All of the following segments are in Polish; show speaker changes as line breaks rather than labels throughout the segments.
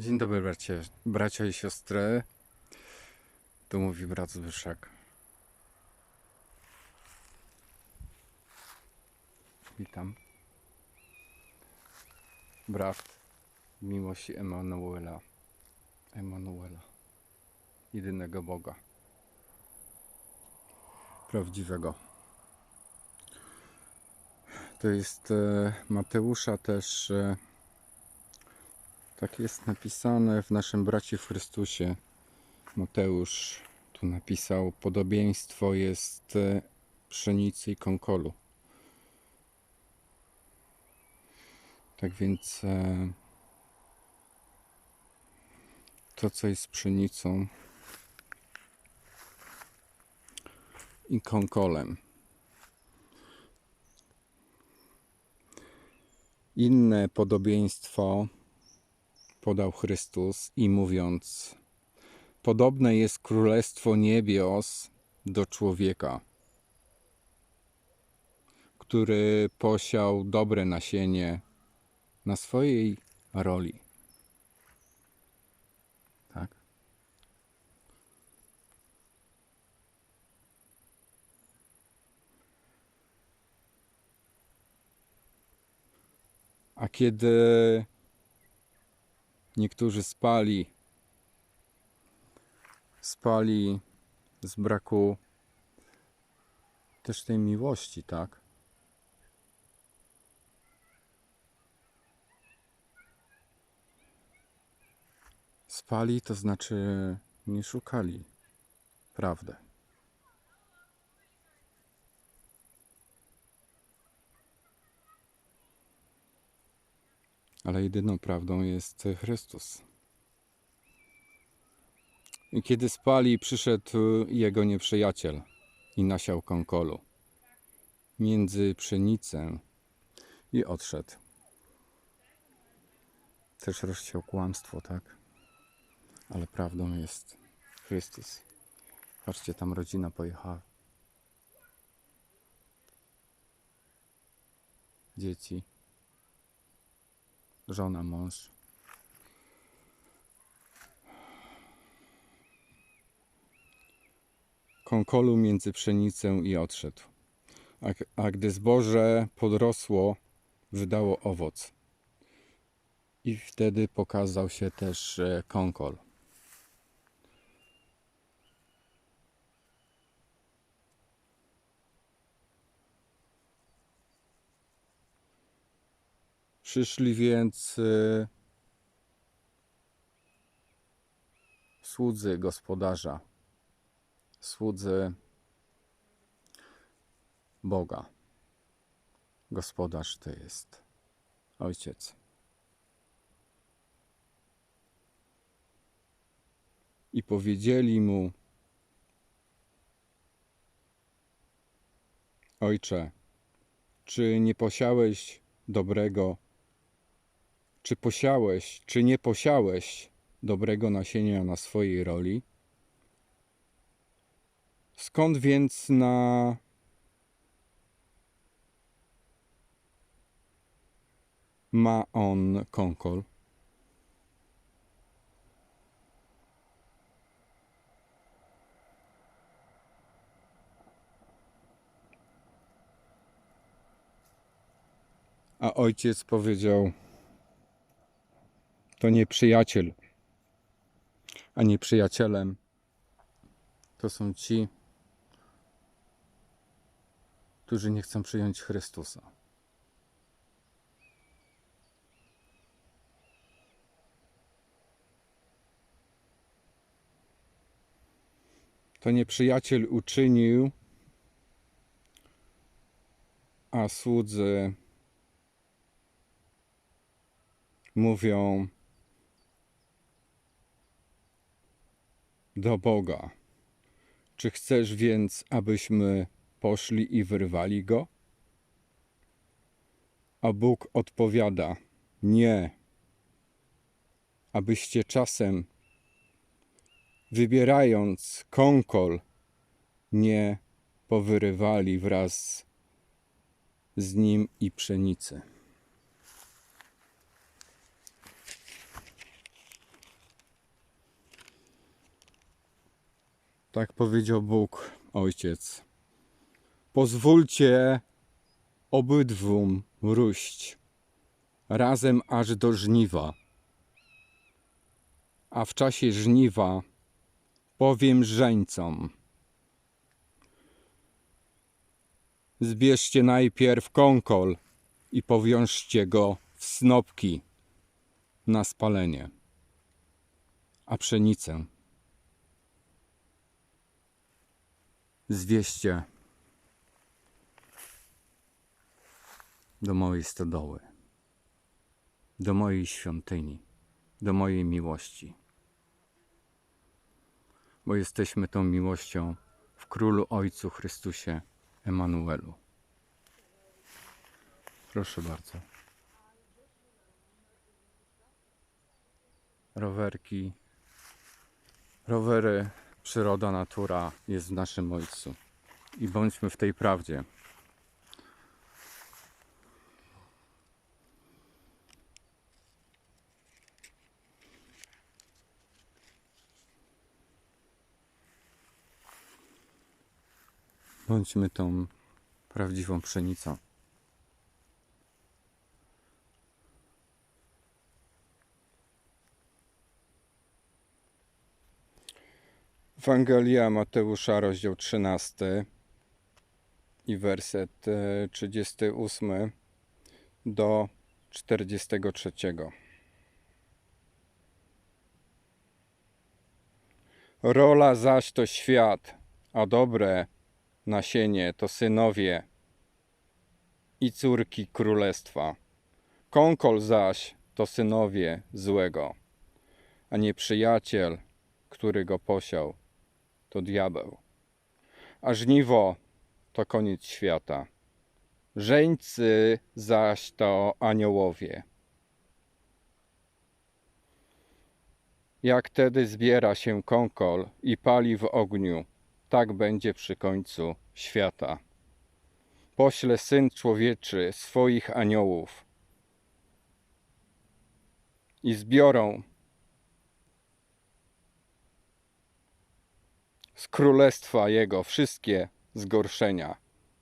Dzień dobry bracie, bracia i siostry. Tu mówi brat Zbyszek. Witam. Brat miłości Emanuela. Emanuela. Jedynego Boga. Prawdziwego. To jest e, Mateusza też e, tak jest napisane w naszym bracie w Chrystusie. Mateusz tu napisał: Podobieństwo jest e, pszenicy i konkolu. Tak więc e, to, co jest pszenicą i konkolem. Inne podobieństwo podał Chrystus i mówiąc: Podobne jest królestwo niebios do człowieka, który posiał dobre nasienie na swojej roli. Tak? A kiedy niektórzy spali, spali z braku też tej miłości, tak? Spali to znaczy nie szukali prawdy. Ale jedyną prawdą jest Chrystus. Kiedy spali, przyszedł jego nieprzyjaciel i nasiał konkolu między pszenicę i odszedł. Też rozsiał kłamstwo, tak? Ale prawdą jest Chrystus. Patrzcie, tam rodzina pojechała. Dzieci żona, mąż. Konkolu między pszenicę i odszedł. A, a gdy zboże podrosło, wydało owoc. I wtedy pokazał się też e, konkol. Przyszli więc y, słudzy gospodarza, słudzy Boga. Gospodarz to jest Ojciec. I powiedzieli mu: Ojcze, czy nie posiałeś dobrego czy posiałeś, czy nie posiałeś dobrego nasienia na swojej roli? Skąd więc na ma on konkol? A ojciec powiedział: to nie przyjaciel, a nie przyjacielem to są ci, którzy nie chcą przyjąć Chrystusa. To nie przyjaciel uczynił, a słudzy mówią, do Boga. Czy chcesz więc, abyśmy poszli i wyrwali go? A Bóg odpowiada: Nie, abyście czasem, wybierając konkol, nie powyrywali wraz z nim i pszenicy. Tak powiedział Bóg, Ojciec. Pozwólcie obydwum róść razem aż do żniwa. A w czasie żniwa powiem żeńcom: Zbierzcie najpierw kąkol i powiążcie go w snopki na spalenie, a pszenicę zwieście do mojej stodoły, do mojej świątyni, do mojej miłości. Bo jesteśmy tą miłością w Królu Ojcu Chrystusie Emanuelu. Proszę bardzo. Rowerki, rowery, przyroda, natura jest w naszym Ojcu. I bądźmy w tej prawdzie. Bądźmy tą prawdziwą pszenicą. Ewangelia Mateusza, rozdział 13 i werset e, 38 do 43. Rola zaś to świat, a dobre nasienie to synowie i córki królestwa. Kąkol zaś to synowie złego, a nieprzyjaciel, który go posiał, to diabeł. A żniwo to koniec świata. Żeńcy zaś to aniołowie. Jak tedy zbiera się kąkol i pali w ogniu, tak będzie przy końcu świata. Pośle Syn Człowieczy swoich aniołów i zbiorą z królestwa Jego wszystkie zgorszenia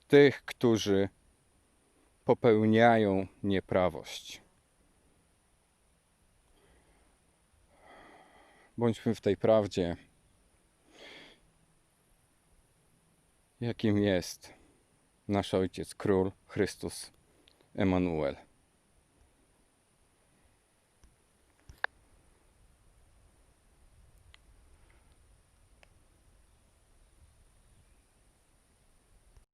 tych, którzy popełniają nieprawość. Bądźmy w tej prawdzie, jakim jest nasz Ojciec Król Chrystus Emanuel.